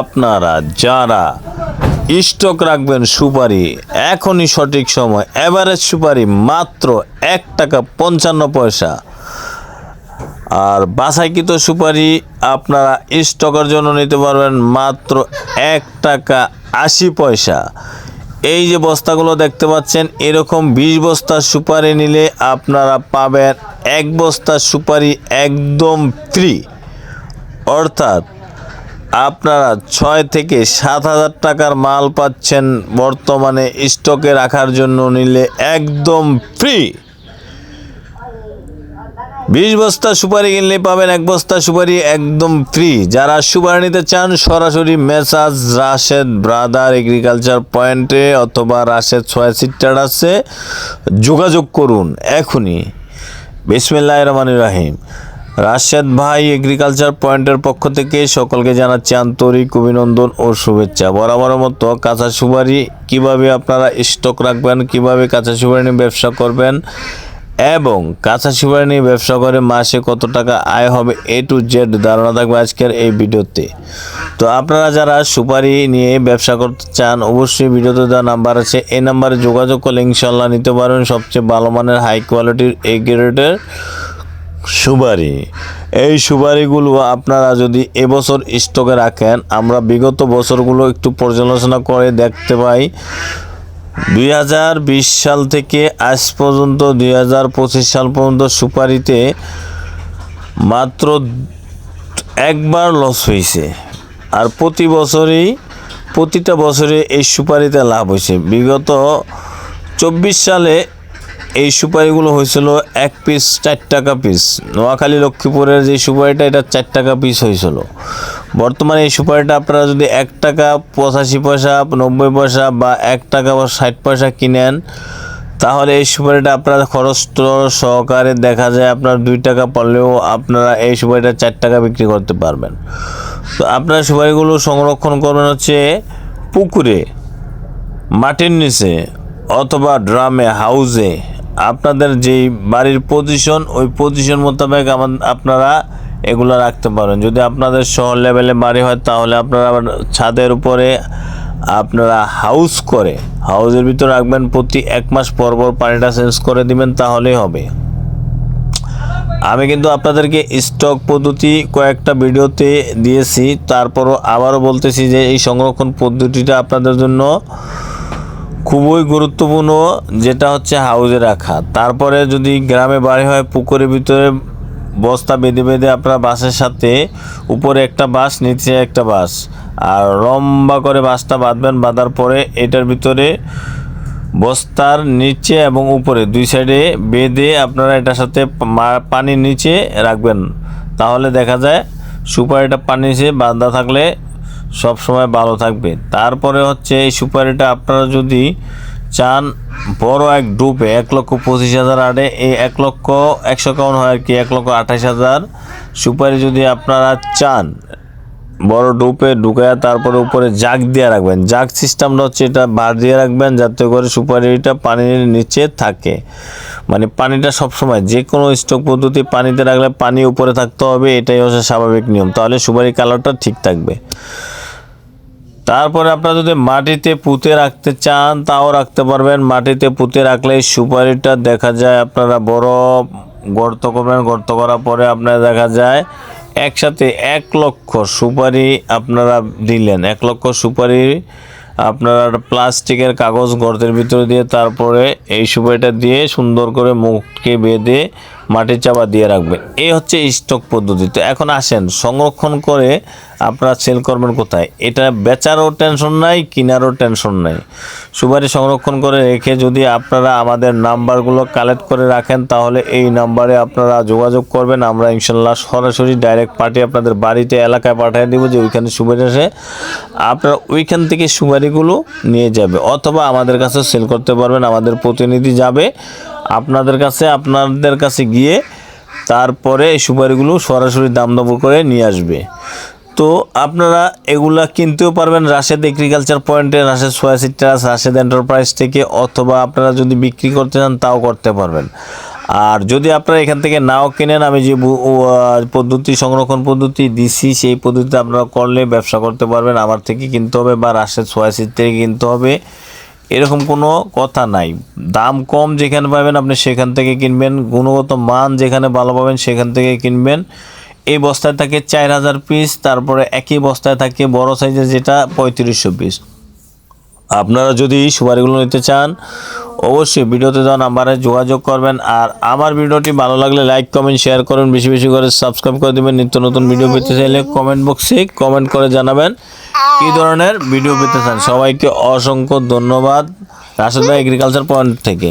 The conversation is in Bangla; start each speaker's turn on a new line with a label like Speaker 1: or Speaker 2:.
Speaker 1: আপনারা যারা স্টক রাখবেন সুপারি, এখনই সঠিক সময়, এভারেজ সুপারি মাত্র এক টাকা পঞ্চান্ন পয়সা। আর বাসাইকৃত সুপারি আপনারা স্টকের জন্য নিতে পারবেন মাত্র এক টাকা আশি পয়সা। এই যে বস্তাগুলো দেখতে পাচ্ছেন, এরকম বিশ বস্তা সুপারি নিলে আপনারা পাবেন এক বস্তা সুপারি একদম ফ্রি অর্থাৎ আপনারা ছয় থেকে সাত হাজার টাকার মাল পাচ্ছেন বর্তমানে স্টকে রাখার জন্য নিলে একদম ফ্রি। বিশ বস্তা সুপারি কিনলে পাবেন, এক বস্তা সুপারি একদম ফ্রি। যারা সুপারি নিতে চান, সরাসরি মেসাজ রাশেদ ব্রাদার এগ্রিকালচার পয়েন্টে অথবা রাশেদ ছয় সিটার আছে, যোগাযোগ করুন এখনই। বিসমিল্লাহ রহমান রাহিম। রাশেদ ভাই এগ্রিকালচার পয়েন্টের পক্ষ থেকে সকলকে জানাচ্ছি আন্তরিক অভিনন্দন ও শুভেচ্ছা। বরাবরের মতো কাঁচা সুপারি কীভাবে আপনারা স্টক রাখবেন, কীভাবে কাঁচা সুপারি নিয়ে ব্যবসা করবেন এবং কাঁচা সুপারি নিয়ে ব্যবসা করে মাসে কত টাকা আয় হবে এ টু জেড ধারণা থাকবে আজকের এই ভিডিওতে। তো আপনারা যারা সুপারি নিয়ে ব্যবসা করতে চান, অবশ্যই ভিডিওতে দেওয়া নাম্বার আছে। এই নাম্বারে যোগাযোগ করলে ইনশাল্লাহ নিতে পারবেন সবচেয়ে ভালো মানের হাই কোয়ালিটির এই গ্রেডের সুপারি। এই সুপারিগুলো আপনারা যদি এবছর স্টকে রাখেন, আমরা বিগত বছরগুলো একটু পর্যালোচনা করে দেখতে পাই। দুই হাজার বিশ সাল থেকে আজ পর্যন্ত, দুই হাজার পঁচিশ সাল পর্যন্ত সুপারিতে মাত্র একবার লস হয়েছে। আর প্রতি বছরই, প্রতিটা বছরে এই সুপারিতে লাভ হয়েছে। বিগত চব্বিশ সালে এই সুপারিগুলো হয়েছিল এক পিস চার টাকা পিস নোয়াখালী লক্ষ্মীপুরের যে সুপারিটা, এটা চার টাকা পিস হয়েছিল। বর্তমানে এই সুপারিটা আপনারা যদি এক টাকা পঁচাশি পয়সা, নব্বই পয়সা বা এক টাকা বা ষাট পয়সা কিনেন, তাহলে এই সুপারিটা আপনার খরচ সহকারে দেখা যায় আপনার দুই টাকা পড়লেও আপনারা এই সুপারিটা চার টাকা বিক্রি করতে পারবেন। তো আপনার সুপারিগুলো সংরক্ষণ করবেন হচ্ছে পুকুরে, মাটির নিচে অথবা ড্রামে হাউজে আপনাদের যেই বাড়ির পজিশন ওই পজিশন মোতাবেক আমার আপনারা এগুলো রাখতে পারেন। যদি আপনাদের শহর লেভেলে বাড়ি হয়, তাহলে আপনারা আবার ছাদের উপরে আপনারা হাউস করে হাউসের ভিতরে রাখবেন, প্রতি এক মাস পর পর পানিটা চেঞ্জ করে দিবেন, তাহলেই হবে। আমি কিন্তু আপনাদেরকে স্টক পদ্ধতি কয়েকটা ভিডিওতে দিয়েছি, তারপরও আবারও বলতেছি যে এই সংরক্ষণ পদ্ধতিটা আপনাদের জন্য খুবই গুরুত্বপূর্ণ যেটা হচ্ছে হাউজে রাখা। তারপরে যদি গ্রামে বাড়ি হয়, পুকুরের ভিতরে বস্তা বেঁধে বেঁধে আপনার বাসের সাথে উপরে একটা বাস, নিচে একটা বাস। আর লম্বা করে বাসটা বাঁধবেন, বাঁধার পরে এটার ভিতরে বস্তার নিচে এবং উপরে দুই সাইডে বেঁধে আপনারা এটার সাথে পানির নিচে রাখবেন। তাহলে দেখা যায়, সুপারিটা পানির নিচে বাঁধা থাকলে সব সময় ভালো থাকবে। তারপরে হচ্ছে এই সুপারিটা আপনারা যদি চান, বড় এক ডুবে এক লক্ষ পঁচিশ হাজার আটে, এই এক লক্ষ একশো কাউন হয় আর কি, এক লক্ষ আঠাশ হাজার সুপারি যদি আপনারা চান, বড় ডুপে ঢুকায় তারপরে উপরে জাগ দিয়ে রাখবেন। জাগ সিস্টেমটা হচ্ছে এটা বার দিয়ে রাখবেন যাতে করে সুপারিটা পানির নিচে থাকে। মানে পানিটা সবসময় যে কোনো স্টক পদ্ধতি পানিতে রাখলে পানি উপরে থাকতে হবে, এটাই হচ্ছে স্বাভাবিক নিয়ম। তাহলে সুপারি কালারটা ঠিক থাকবে। তারপরে আপনারা যদি মাটিতে পুঁতে রাখতে চান, তাও রাখতে পারবেন। মাটিতে পুঁতে রাখলে সুপারিটা দেখা যায় আপনারা বড় গর্ত করবেন। গর্ত করার পরে আপনারা দেখা যায় একসাথে এক লক্ষ সুপারি আপনারা দিলেন। এক লক্ষ সুপারি আপনারা প্লাস্টিকের কাগজ গর্তের ভিতরে দিয়ে তারপরে এই সুপারিটা দিয়ে সুন্দর করে মুখকে বেঁধে মাটির চাপা দিয়ে রাখবেন এই হচ্ছে স্টক পদ্ধতি। তো এখন আসেন, সংরক্ষণ করে আপনারা সেল করবেন কোথায়? এটা বেচারও টেনশন নাই, কেনারও টেনশন নাই। সুপারি সংরক্ষণ করে রেখে যদি আপনারা আমাদের নাম্বারগুলো কালেক্ট করে রাখেন, তাহলে এই নাম্বারে আপনারা যোগাযোগ করবেন। আমরা ইনশাল্লাহ সরাসরি ডাইরেক্ট পার্টি আপনাদের বাড়িতে, এলাকায় পাঠিয়ে দেবো যে ওইখানে সুপারি আসে আপনারা ওইখান থেকে সুপারিগুলো নিয়ে যাবে। অথবা আমাদের কাছে সেল করতে পারবেন, আমাদের প্রতিনিধি যাবে। আপনাদের কাছে আপনাদের কাছে গিয়ে তারপরে এই সুপারিগুলো সরাসরি দাম দর করে নিয়ে আসবে। তো আপনারা এগুলা কিনতেও পারবেন রাশেদ এগ্রিকালচার পয়েন্টে Rashed soya citrus Rashed enterprise থেকে, অথবা আপনারা যদি বিক্রি করতে চান তাও করতে পারবেন। আর যদি আপনারা এখান থেকে নাও কেনেন, আমি যে পদ্ধতি, সংরক্ষণ পদ্ধতি দিছি, সেই পদ্ধতিতে আপনারা করলে ব্যবসা করতে পারবেন। আমার থেকে কিনতে হবে বা রাশেদ সোয়াসির থেকে কিনতে হবে। এরকম কোনো কথা নাই। দাম কম যেখানে পাবেন আপনি সেখান থেকে কিনবেন, গুণগত মান যেখানে ভালো পাবেন সেখান থেকে কিনবেন। এই বস্তায় থাকে চার হাজার পিস তারপরে একই বস্তায় থাকে বড় সাইজের যেটা পঁয়ত্রিশশো পিস আপনারা যদি সুপারিগুলো নিতে চান, অবশ্যই ভিডিওতে দেওয়া নাম্বারে যোগাযোগ করবেন। আর আমার ভিডিওটি ভালো লাগলে লাইক, কমেন্ট, শেয়ার করুন। বেশি বেশি করে সাবস্ক্রাইব করে দেবেন। নিত্য নতুন ভিডিও পেতে চাইলে কমেন্ট বক্সে কমেন্ট করে জানাবেন কী ধরনের ভিডিও পেতে চান। সবাইকে অসংখ্য ধন্যবাদ। রাশেদ ভাই এগ্রিকালচার পয়েন্ট থেকে।